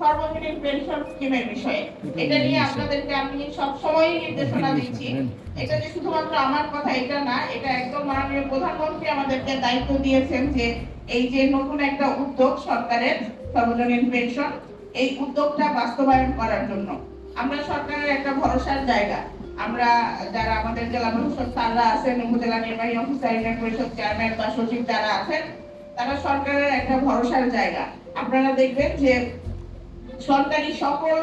সর্বজনীন পেনশন স্কিমের বিষয়ে। এটা নিয়ে আপনাদেরকে আমি সব সময় নির্দেশনা দিচ্ছি। এটা যে শুধুমাত্র আমার কথা এটা না এটা একদম মাননীয় প্রধানমন্ত্রী আমাদেরকে দায়িত্ব দিয়েছেন যে এই যে নতুন একটা উদ্যোগ সরকারের সর্বজনীন পেনশন এই উদ্যোগটা বাস্তবায়ন করার জন্য। আমরা সরকারের একটা ভরসার জায়গা। আমরা যারা আমাদের জেলা প্রশাসক স্যাররা আছেন উপজেলা নির্বাহী অফিসার ইউনিয়ন পরিষদ চেয়ারম্যান বা সচিব যারা আছেন তারা সরকারের একটা ভরসার জায়গা। আপনারা দেখবেন যে সরকারি সকল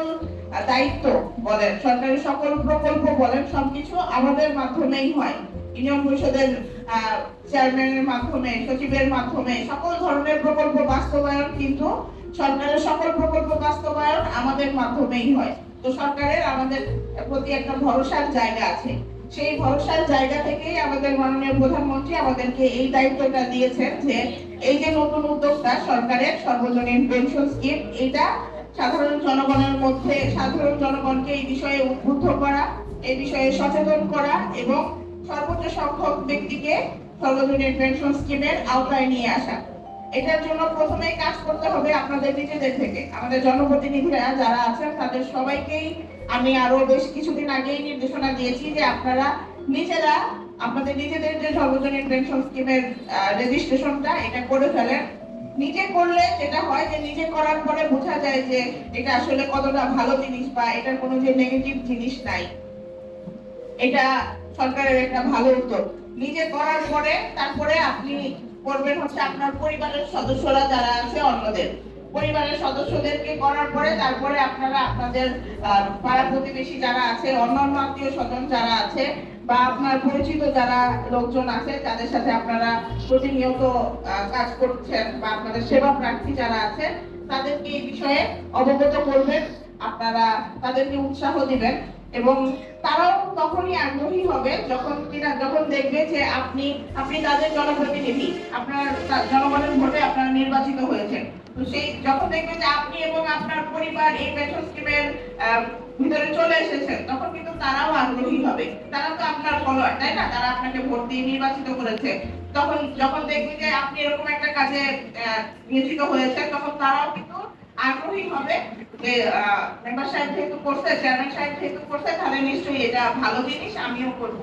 দায়িত্ব বলেন, সরকারি সকল প্রকল্প বলেন, সবকিছু আমাদের মাধ্যমেই হয়। ইউনিয়ন পরিষদের চেয়ারম্যানের মাধ্যমে, সচিবের মাধ্যমে, সকল ধরনের প্রকল্প বাস্তবায়ন কিন্তু সরকারের সকল প্রকল্প বাস্তবায়ন আমাদের মাধ্যমেই হয়। তো সরকারের আমাদের প্রতি একটা ভরসার জায়গা আছে। সেই ভরসার জায়গা থেকেই আমাদের মাননীয় প্রধানমন্ত্রী আমাদেরকে এই দায়িত্বটা দিয়েছেন যে, এই যে নতুন উদ্যোগটা সরকারের সর্বজনীন পেনশন স্কিম এটা সাধারণ জনগণের মধ্যে, সাধারণ জনগণকে এই বিষয়ে উদ্বুদ্ধ করা, এই বিষয়ে সচেতন করা এবং সর্বোচ্চ সংখ্যক ব্যক্তিকে সর্বজনীন পেনশন স্কিমের আওতায় নিয়ে আসা। এটার জন্য প্রথমেই কাজ করতে হবে আপনাদের নিজেদের থেকে। আমাদের জনপ্রতিনিধিরা যারা আছেন, তাদের সবাইকেই আমি আরও বেশ কিছুদিন আগেই নির্দেশনা দিয়েছি যে আপনারা নিজেরা, আপনাদের নিজেদের যে সর্বজনীন পেনশন স্কিমের রেজিস্ট্রেশনটা এটা করে ফেলেন। নিজে করলে যেটা হয় যে নিজে করার পরে বোঝা যায় যে এটা আসলে কতটা ভালো জিনিস বা এটার কোনো যে নেগেটিভ জিনিস নাই। এটা সরকারের একটা ভালো উদ্যোগ। নিজে করার পরে তারপরে আপনি করবেন হচ্ছে আপনার পরিবারের সদস্যরা যারা আছে অন্যদের। পরিবারের সদস্যদেরকে করার পরে তারপরে আপনারা আপনাদের পাড়া প্রতিবেশী যারা আছে, অন্যান্য আত্মীয় স্বজন যারা আছে, বা আপনার পরিচিত যারা লোকজন আছে, তাদের সাথে আপনারা প্রতিনিয়ত কাজ করছেন বা আপনাদের সেবা প্রার্থী যারা আছে, তাদেরকে এই বিষয়ে অবগত করবেন। আপনারা তাদেরকে উৎসাহ দিবেন এবং তারাও তখনই আগ্রহী হবে যখন কিনা যখন দেখবে যে আপনি আপনি তাদের জনপ্রতিনিধি, আপনার জনগণের ভোটে আপনারা নির্বাচিত হয়েছেন। তো সেই যখন দেখবে যে আপনি এবং আপনার পরিবার এই পেনশন স্কিমের ভিতরে চলে এসেছেন, তখন কিন্তু তারাও আগ্রহী হবে। তারা তো আপনার ফলোয়ার, তাই না? তারা আপনাকে ভোট দিয়ে নির্বাচিত করেছে। তখন যখন দেখবে যে আপনি এরকম একটা কাজে নিয়োজিত হয়েছেন, তখন তারাও কিন্তু আগ্রহী হবে যে মেম্বার সাহেব যেহেতু করছে চেয়ারম্যান সাহেব যেহেতু করছে, তাহলে নিশ্চয়ই এটা ভালো জিনিস, আমিও করব।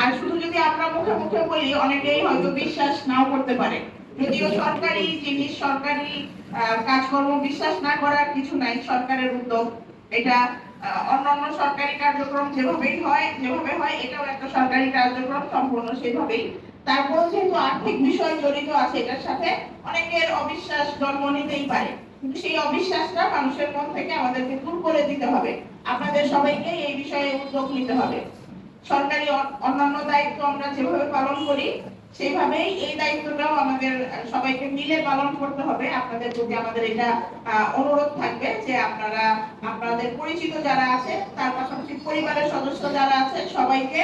আর শুধু যদি আমরা মুখে মুখে বলি, অনেকেই হয়তো বিশ্বাস নাও করতে পারে। যদিও সরকারি জিনিস, সরকারি কাজকর্ম বিশ্বাস না করার কিছু নাই, সরকারের উদ্যোগ। এটা অন্যান্য সরকারি কার্যক্রম যেভাবেই হয়, যেভাবে হয়, এটাও একটা সরকারি কার্যক্রম, সম্পূর্ণ সেভাবেই। তারপর যেহেতু আর্থিক বিষয় জড়িত আছে, এটার সাথে অনেকের অবিশ্বাস জন্ম নিতেই পারে। কিন্তু সেই অবিশ্বাসটা মানুষের মন থেকে আমাদেরকে দূর করে দিতে হবে। আপনাদের সবাইকে এই বিষয়ে উদ্যোগ নিতে হবে। সরকারি অন্যান্য দায়িত্ব আমরা যেভাবে পালন করি, সেইভাবেই এই দায়িত্বটাও আমাদের সবাইকে মিলে পালন করতে হবে। আপনাদের প্রতি আমাদের এটা অনুরোধ থাকবে যে আপনারা, আপনাদের পরিচিত যারা আছে, তার পাশাপাশি পরিবারের সদস্য যারা আছে সবাইকে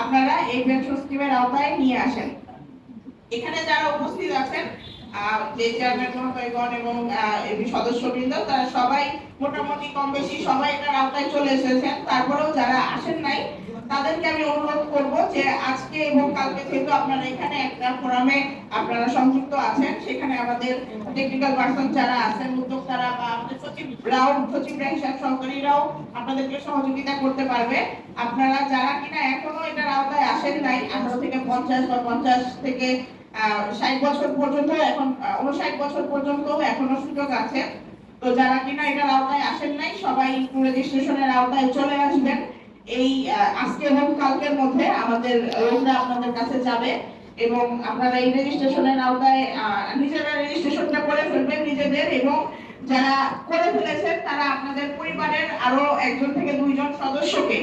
আপনারা এই পেনশন স্কিমের আওতায় নিয়ে আসেন। এখানে যারা উপস্থিত আছেন যে চেয়ারম্যান মহোদয়গণ এবং সদস্যবৃন্দ, তারা সবাই মোটামুটি কম বেশি সবাই এটার আওতায় চলে এসেছেন। তারপরেও যারা আসেন নাই, তাদেরকে আমি অনুরোধ করব যে আজকে এবং কালকে যেহেতু আপনারা এখানে একটা ফোরামে আপনারা সংযুক্ত আছেন, সেখানে আমাদের টেকনিক্যাল পার্সন যারা আছেন, উদ্যোক্তারা বা আমাদের সচিবরাও সচিবরা হিসাব সহকারীরাও আপনাদেরকে সহযোগিতা করতে পারবে। আপনারা যারা কিনা এখনও এটার আওতায় আসেন নাই, আঠারো থেকে পঞ্চাশ বা পঞ্চাশ থেকে ষাট বছর পর্যন্ত এখন উনষাট বছর পর্যন্ত এখনও সুযোগ আছে। তো যারা কিনা এটার আওতায় আসেন নাই, সবাই রেজিস্ট্রেশনের আওতায় চলে আসবেন। এই আজকে এবং কালকের মধ্যে আমাদের লোকরা আপনাদের কাছে যাবে এবং আপনারা এই রেজিস্ট্রেশনের আওতায় নিজেরা রেজিস্ট্রেশনটা করে ফেলবেন নিজেদের এবং যারা করে ফেলেছেন, তারা আপনাদের পরিবারের আরও একজন থেকে দুইজন সদস্যকে